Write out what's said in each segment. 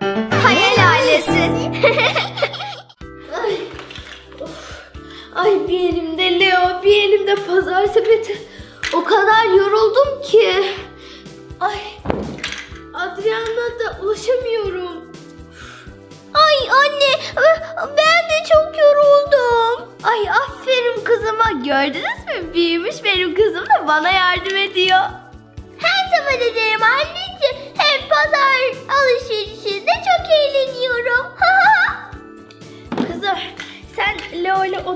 Hayal ailesi. Ay. Ay bir elimde Leo, bir elimde pazar sepeti. O kadar yoruldum ki. Ay, Adrian'a da ulaşamıyorum. Ay anne ben de çok yoruldum. Ay aferin kızıma. Gördünüz mü? Büyümüş benim kızım da bana yardım ediyor. Her zaman ederim anneciğim. Hem pazar alışverişinde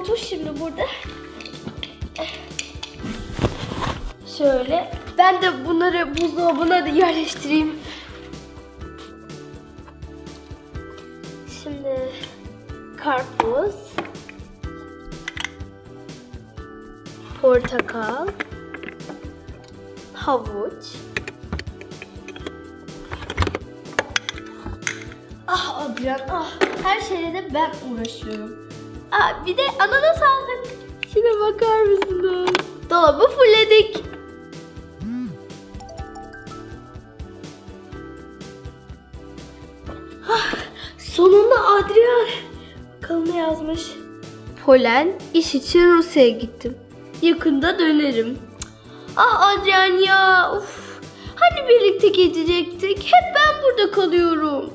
otur şimdi burada. Şöyle. Ben de bunları buzdolabına da yerleştireyim. Şimdi karpuz, portakal, havuç. Ah Adrian ah her şeyle de ben uğraşıyorum. Aa, bir de ananas aldık. Şuna bakar mısınız? Dolabı fullledik. Ah, sonunda Adrian. Bakalım ne yazmış. Polen iş için Rusya'ya gittim. Yakında dönerim. Ah Adrian ya. Uf. Hani birlikte gidecektik? Hep ben burada kalıyorum.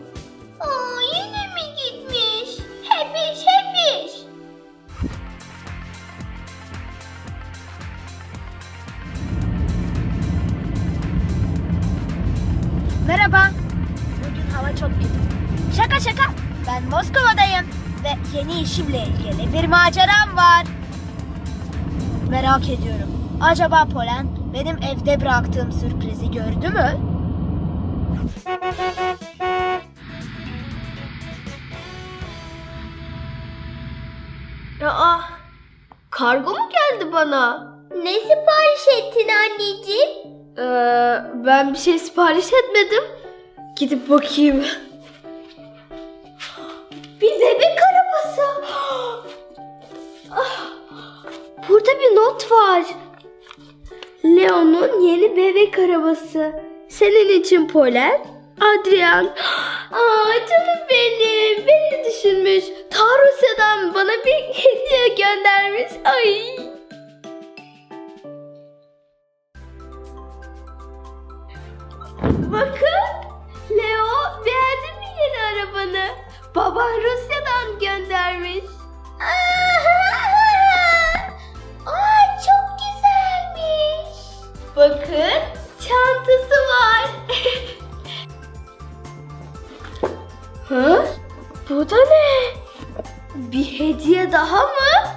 İşimle ilgili bir maceram var. Merak ediyorum. Acaba Polen benim evde bıraktığım sürprizi gördü mü? Aa, kargo mu geldi bana? Ne sipariş ettin anneciğim? Ee, ben bir şey sipariş etmedim. Gidip bakayım. Bir bebek arabası. Ah, Burada bir not var. Leo'nun yeni bebek arabası. Senin için Polen, Adrian. Aa canım benim. Beni düşünmüş. Ta Rusya'dan bana bir hediye göndermiş. Ay. Bakın. Leo beğendin mi yeni arabanı? Baban Rusya'dan göndermiş. Aa, çok güzelmiş. Bakın çantası var. Hı? Bu da ne? Bir hediye daha mı?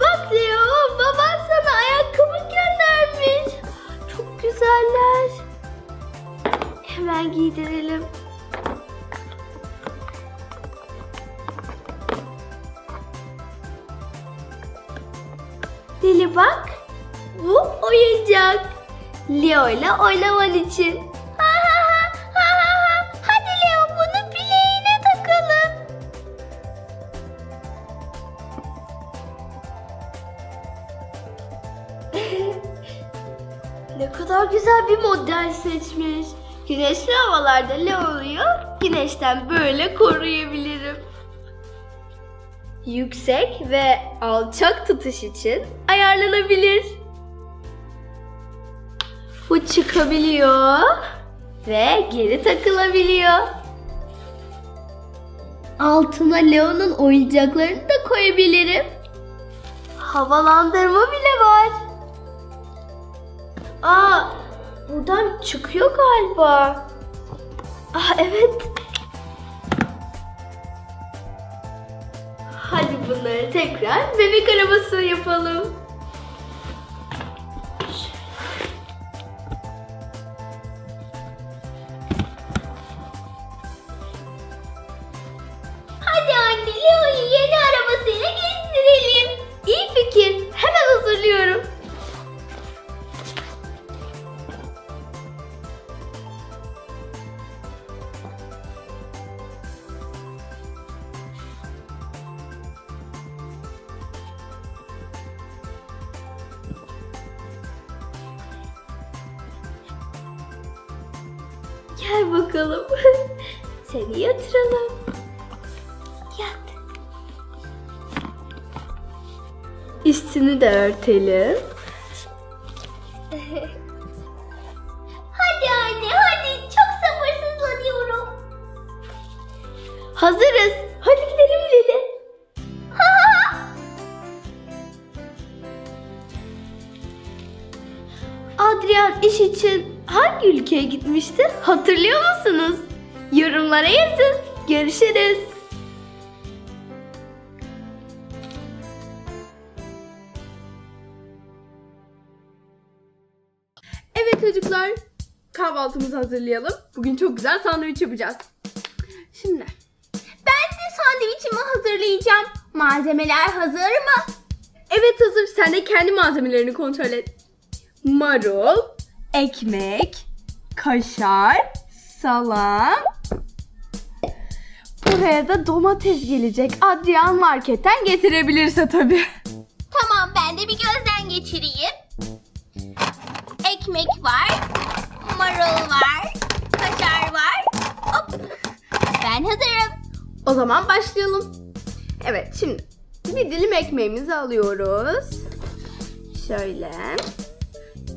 Bak Leo, baban sana ayakkabı göndermiş. Çok güzeller. Hemen giydirelim. Leo ile oynaman için. Ha ha ha ha ha ha. Hadi Leo bunu bileğine takalım. Ne kadar güzel bir model seçmiş. Güneşli havalarda Leo'yu güneşten böyle koruyabilirim. Yüksek ve alçak tutuş için ayarlanabilir. Bu çıkabiliyor ve geri takılabiliyor. Altına Leo'nun oyuncaklarını da koyabilirim. Havalandırma bile var. Aa, buradan çıkıyor galiba. Aa, evet. Hadi bunları tekrar bebek arabası yapalım. Gel bakalım. Seni yatıralım. Yat. Üstünü de örtelim. Adrian iş için hangi ülkeye gitmişti? Hatırlıyor musunuz? Yorumlara yazın. Görüşürüz. Evet çocuklar, kahvaltımızı hazırlayalım. Bugün çok güzel sandviç yapacağız. Şimdi Ben de sandviçimi hazırlayacağım. Malzemeler hazır mı? Evet hazır. Sen de kendi malzemelerini kontrol et. Marul, ekmek, kaşar, salam. Buraya da domates gelecek. Adrian marketten getirebilirse tabii. Tamam ben de bir gözden geçireyim. Ekmek var. Marul var. Kaşar var. Hop. Ben hazırım. O zaman başlayalım. Evet şimdi bir dilim ekmeğimizi alıyoruz. Şöyle.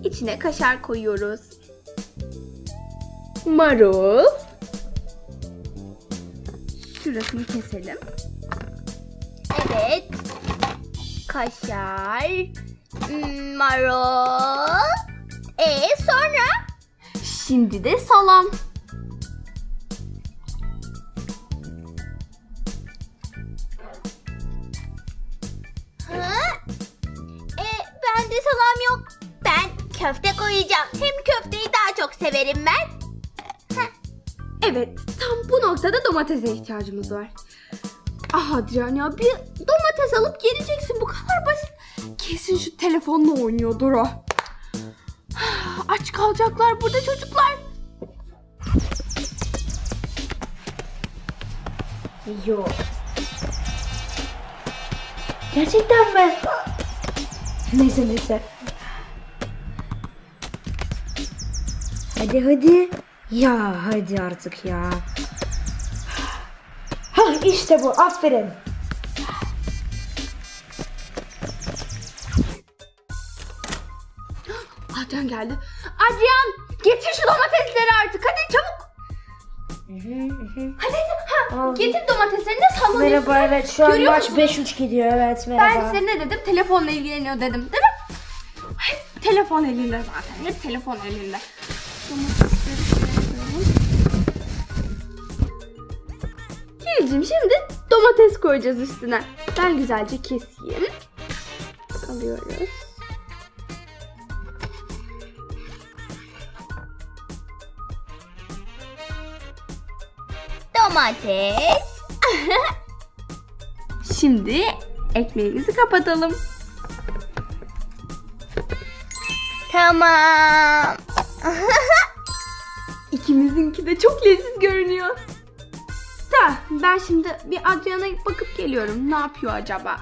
İçine kaşar koyuyoruz. Marul. Şurasını keselim. Evet. Kaşar. hmm, Marul. E sonra? Şimdi de salam. Ha? E bende salam yok. Köfte koyacağım. Hem köfteyi daha çok severim ben. Evet, tam bu noktada domatese ihtiyacımız var. Ah Adrian ya bir domates alıp geleceksin bu kadar basit. Kesin şu telefonla oynuyordur o. Aç kalacaklar burada çocuklar. Yok. Gerçekten mi? Neyse neyse. Hadi hadi. Ya hadi artık ya. Ha işte bu aferin. Adrian geldi. Adrian getir şu domatesleri artık hadi çabuk. Hadi ha, Al. getir domateslerini de sallanıyorsun. Merhaba evet şu an Görüyor maç musun? 5-3 gidiyor evet Ben merhaba. size ne dedim? Telefonla ilgileniyor dedim değil mi? Hep telefon elinde zaten. Hep telefon elinde. Domatesleri şimdi domates koyacağız üstüne. Ben güzelce keseyim. Alıyoruz. Domates. Şimdi ekmeğimizi kapatalım. Tamam. İkimizinki de çok leziz görünüyor. Da ben şimdi bir Adrian'a bakıp geliyorum. Ne yapıyor acaba?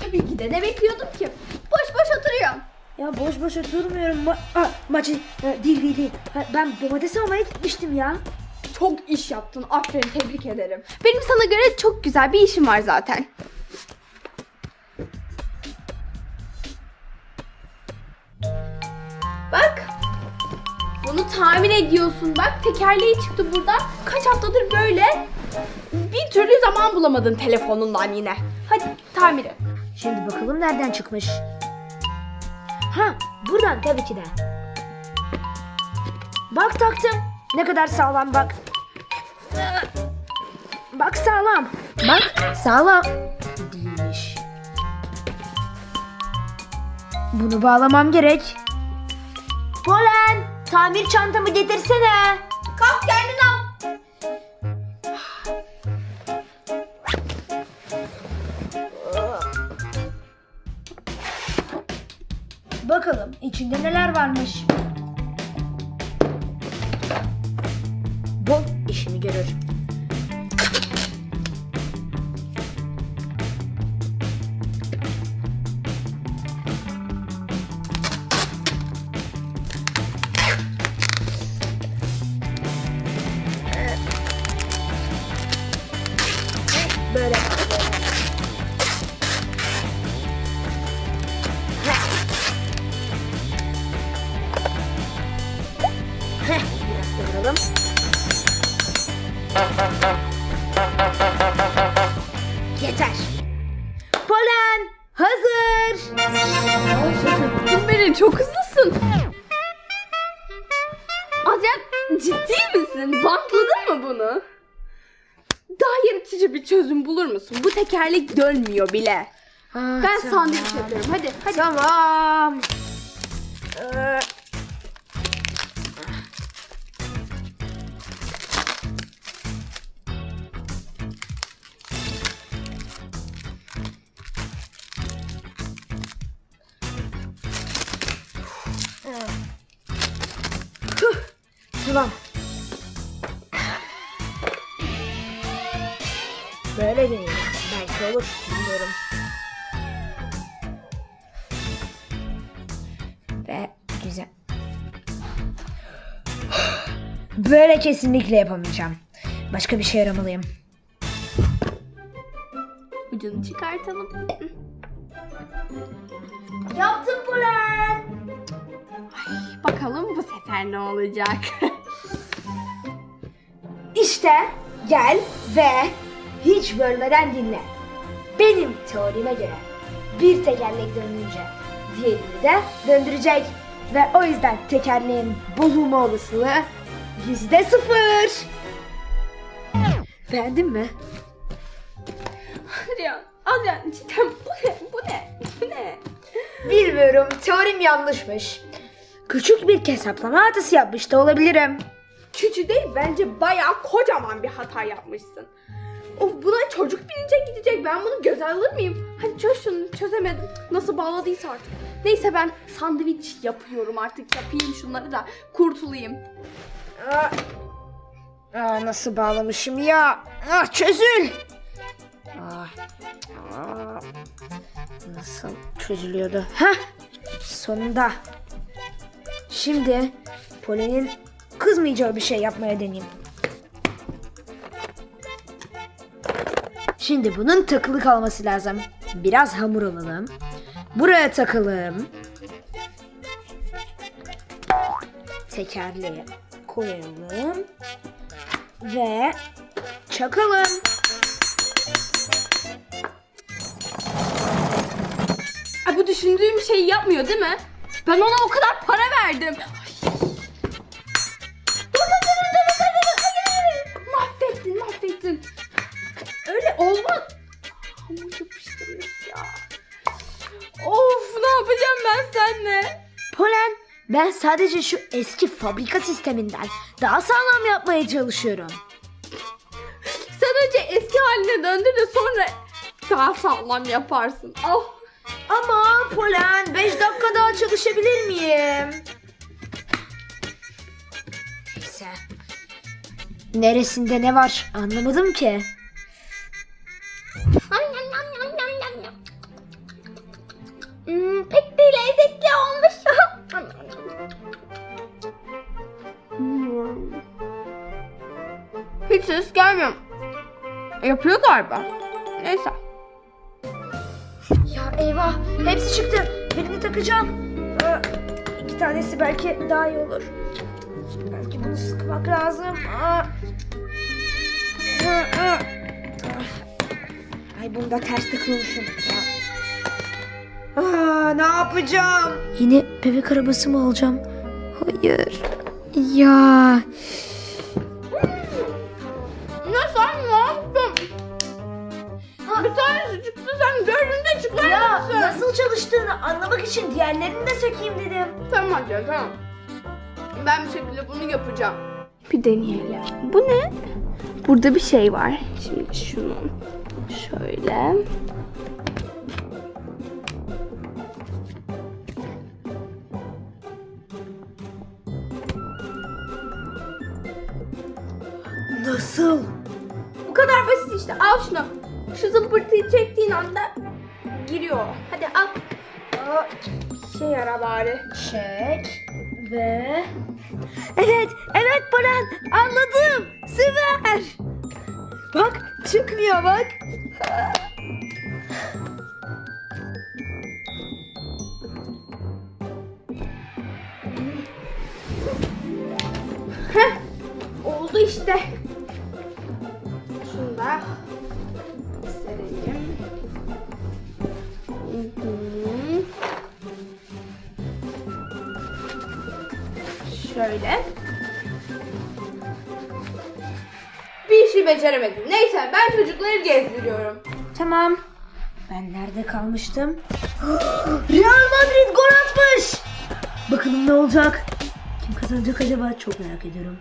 Tabii ki de ne bekliyordum ki? Boş boş oturuyor. Ya boş boş oturmuyorum. Ma Aa, maçı e, değil değil değil. Ha, Ben domates almaya gitmiştim ya. Çok iş yaptın. Aferin tebrik ederim. Benim sana göre çok güzel bir işim var zaten. Bunu tamir ediyorsun. Bak tekerleği çıktı buradan. Kaç haftadır böyle. Bir türlü zaman bulamadın telefonundan yine. Hadi tamiri. Şimdi bakalım nereden çıkmış. Ha buradan tabii ki de. Bak taktım. Ne kadar sağlam bak. Bak sağlam. Bak sağlam. Değilmiş. Bunu bağlamam gerek. Polen tamir çantamı getirsene. Kalk kendin al. Bakalım içinde neler varmış. Yeter. Polen hazır. Beni çok hızlısın. Adrian ciddi misin? Bantladın mı bunu? Daha yaratıcı bir çözüm bulur musun? Bu tekerlek dönmüyor bile. Ben sandviç yapıyorum. Hadi hadi. Tamam. Ee, Tamam. Böyle deneyim. Belki olur. Bilmiyorum. Ve güzel. Böyle kesinlikle yapamayacağım. Başka bir şey aramalıyım. Ucunu çıkartalım. Yaptım Polen. Bakalım bu sefer ne olacak? İşte gel ve hiç bölmeden dinle. Benim teorime göre bir tekerlek döndürünce diğerini de döndürecek. Ve o yüzden tekerleğin bozulma olasılığı yüzde sıfır. Beğendin mi? Adrian, Adrian cidden bu ne? Bu ne? Bu ne? Bilmiyorum teorim yanlışmış. Küçük bir hesaplama hatası yapmış da olabilirim. Küçük değil bence bayağı kocaman bir hata yapmışsın. Of buna çocuk binince gidecek. Ben bunu göze alır mıyım? Hadi çöz şunu. Çözemedim. Nasıl bağladıysa artık. Neyse ben sandviç yapıyorum artık. Yapayım şunları da kurtulayım. Aa, aa, nasıl bağlamışım ya? Ah, çözül. Ah, aa, nasıl çözülüyordu? Heh, sonunda. Şimdi Polen'in kızmayacağı bir şey yapmaya deneyeyim. Şimdi bunun takılı kalması lazım. Biraz hamur alalım. Buraya takalım. Tekerleğe koyalım. Ve çakalım. Ay, bu düşündüğüm şeyi yapmıyor değil mi? Ben ona o kadar para verdim. Ay. Mahvettin, mahvettin. Öyle olmaz. Hamur yapıştırmış ya. Of ne yapacağım ben seninle? Polen, ben sadece şu eski fabrika sisteminden daha sağlam yapmaya çalışıyorum. Sen önce eski haline döndür de sonra daha sağlam yaparsın. Oh. Ama Polen, 5 dakika daha çalışabilir miyim? Neyse. Neresinde ne var anlamadım ki. Hmm, pek de lezzetli olmuş. Hiç ses gelmiyor. Yapıyor galiba. Neyse. Eyvah, hepsi çıktı. Birini takacağım. Ee, iki tanesi belki daha iyi olur. Belki bunu sıkmak lazım. Aa. Aa, aa. Ay bunda ters takılmışım. Aa, ne yapacağım? Yine bebek arabası mı alacağım? Hayır. Ya. Ne sen? Tanesi çıktı sen dördünde çıkar Ya mısın? nasıl çalıştığını anlamak için diğerlerini de sökeyim dedim. Tamam hadi tamam. Ben bir şekilde bunu yapacağım. Bir deneyelim. Bu ne? Burada bir şey var. Şimdi şunu şöyle. Nasıl? Bu kadar basit işte. Al şunu. Şu zımbırtıyı çektiğin anda giriyor. Hadi al. Aa, şey yara bari. Çek ve... Evet, evet Baran anladım. Süper. Bak çıkmıyor bak. işte. Şunu da Şöyle. Bir işi beceremedim. Neyse ben çocukları gezdiriyorum. Tamam. Ben nerede kalmıştım? Real Madrid gol atmış. Bakalım ne olacak? Kim kazanacak acaba? Çok merak ediyorum.